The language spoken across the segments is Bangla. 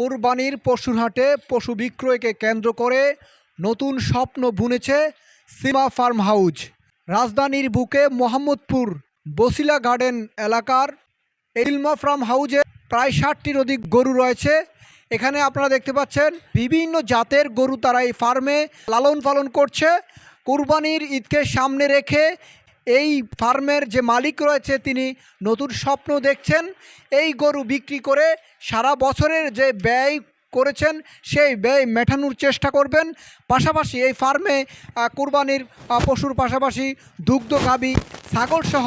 কোরবানির পশুর হাটে পশু বিক্রয়কে কেন্দ্র করে নতুন স্বপ্ন বুনেছে সীমা ফার্ম হাউস রাজধানীর বুকে মোহাম্মদপুর বসিলা গার্ডেন এলাকার এলমা ফার্ম হাউজে প্রায় ষাটটির অধিক গরু রয়েছে। এখানে আপনারা দেখতে পাচ্ছেন, বিভিন্ন জাতের গরু তারা এই ফার্মে লালন পালন করছে। কুরবানির ঈদকে সামনে রেখে এই ফার্মের যে মালিক রয়েছে তিনি নতুন স্বপ্ন দেখছেন। এই গরু বিক্রি করে সারা বছরের যে ব্যয় করেছেন, সেই ব্যয় মেটানোর চেষ্টা করবেন। পাশাপাশি এই ফার্মে কুরবানির পশুর পাশাপাশি দুগ্ধ গাবি ছাগল সহ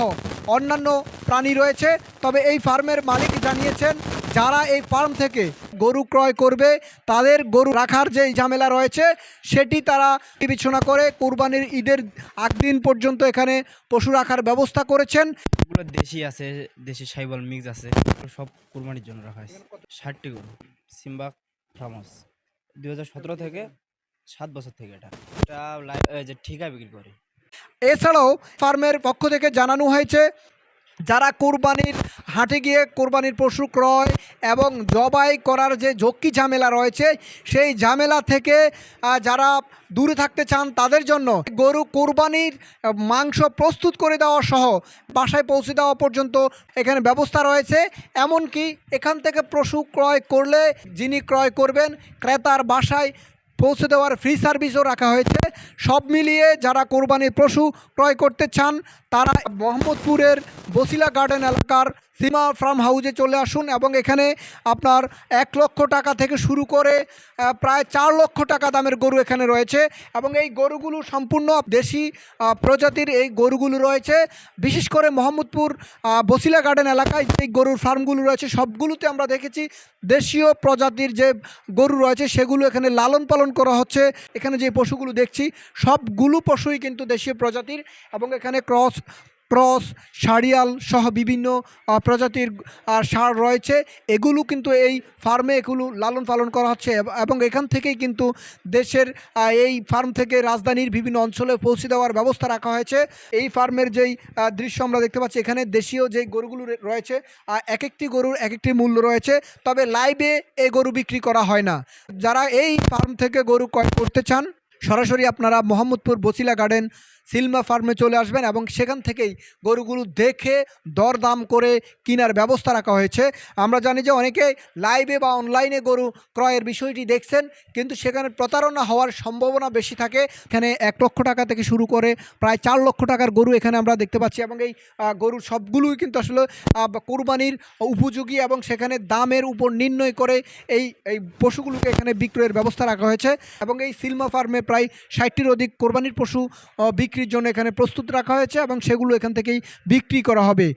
অন্যান্য প্রাণী রয়েছে। তবে এই ফার্মের মালিক জানিয়েছেন, যারা এই ফার্ম থেকে গরু ক্রয় করবে তাদের গরু রাখার যে ঝামেলা রয়েছে সেটি তারা বিবেচনা করে কুরবানির ঈদের আগদিন পর্যন্ত এখানে পশু রাখার ব্যবস্থা করেছেন। এগুলো দেশি আছে দেশি সাইবল মিক্স আছে সব কুরবানির জন্য রাখা হয়েছে। ষাটটি গরু সিম্বা ফার্মাস। সতেরো থেকে সাত বছর থেকে এটা। এটা যে ঠিকা বিক্রি করে। এছাড়াও ফার্মের পক্ষ থেকে জানানো হয়েছে যারা কোরবানির হাটে গিয়ে কোরবানির পশু ক্রয় এবং জবাই করার যে ঝক্কি ঝামেলা রয়েছে, সেই ঝামেলা থেকে যারা দূরে থাকতে চান তাদের জন্য গরু কোরবানির মাংস প্রস্তুত করে দেওয়া সহ বাসায় পৌঁছে দেওয়া পর্যন্ত এখানে ব্যবস্থা রয়েছে। এমনকি এখান থেকে পশু ক্রয় করলে যিনি ক্রয় করবেন, ক্রেতার বাসায় পৌঁছে দেওয়ার ফ্রি সার্ভিসও রাখা হয়েছে। সব মিলিয়ে যারা কোরবানির পশু ক্রয় করতে চান, তারা মোহাম্মদপুরের বসিলা গার্ডেন এলাকার সীমা ফার্ম হাউজে চলে আসুন এবং এখানে আপনার এক লক্ষ টাকা থেকে শুরু করে প্রায় চার লক্ষ টাকা দামের গরু এখানে রয়েছে এবং এই গরুগুলো সম্পূর্ণ দেশি প্রজাতির এই গরুগুলো রয়েছে। বিশেষ করে মোহাম্মদপুর বসিলা গার্ডেন এলাকায় যে গরুর ফার্মগুলো রয়েছে, সবগুলোতে আমরা দেখেছি দেশীয় প্রজাতির যে গরু রয়েছে, সেগুলো এখানে লালন পালন করা হচ্ছে। এখানে যে পশুগুলো দেখছি সবগুলো পশুই কিন্তু দেশীয় প্রজাতির এবং এখানে ক্রস ক্রস, সারিয়াল সহ বিভিন্ন প্রজাতির সার রয়েছে। এগুলো কিন্তু এই ফার্মে এগুলো লালন পালন করা হচ্ছে এবং এখান থেকেই কিন্তু দেশের এই ফার্ম থেকে রাজধানীর বিভিন্ন অঞ্চলে পৌঁছে দেওয়ার ব্যবস্থা রাখা হয়েছে। এই ফার্মের যেই দৃশ্য আমরা দেখতে পাচ্ছি, এখানে দেশীয় যে গরুগুলো রয়েছে এক একটি গরুর এক একটি মূল্য রয়েছে, তবে লাইভে এই গরু বিক্রি করা হয় না। যারা এই ফার্ম থেকে গরু ক্রয় করতে চান, সরাসরি আপনারা মোহাম্মদপুর বসিলা গার্ডেন সিলমা ফার্মে চলে আসবেন এবং সেখান থেকেই গরুগুলো দেখে দরদাম করে কেনার ব্যবস্থা রাখা হয়েছে। আমরা জানি যে অনেকে লাইভে বা অনলাইনে গরু ক্রয়ের বিষয়টি দেখছেন কিন্তু সেখানে প্রতারণা হওয়ার সম্ভাবনা বেশি থাকে। এখানে এক লক্ষ টাকা থেকে শুরু করে প্রায় চার লক্ষ টাকার গরু এখানে আমরা দেখতে পাচ্ছি এবং এই গরুর সবগুলোই কিন্তু আসলে কোরবানির উপযোগী এবং সেখানে দামের উপর নির্ণয় করে এই এই পশুগুলোকে এখানে বিক্রয়ের ব্যবস্থা রাখা হয়েছে এবং এই সিলমা ফার্মে প্রায় ষাটটির অধিক কোরবানির পশু আহ, বিক্রির জন্য এখানে প্রস্তুত রাখা হয়েছে এবং সেগুলো এখান থেকেই বিক্রি করা হবে।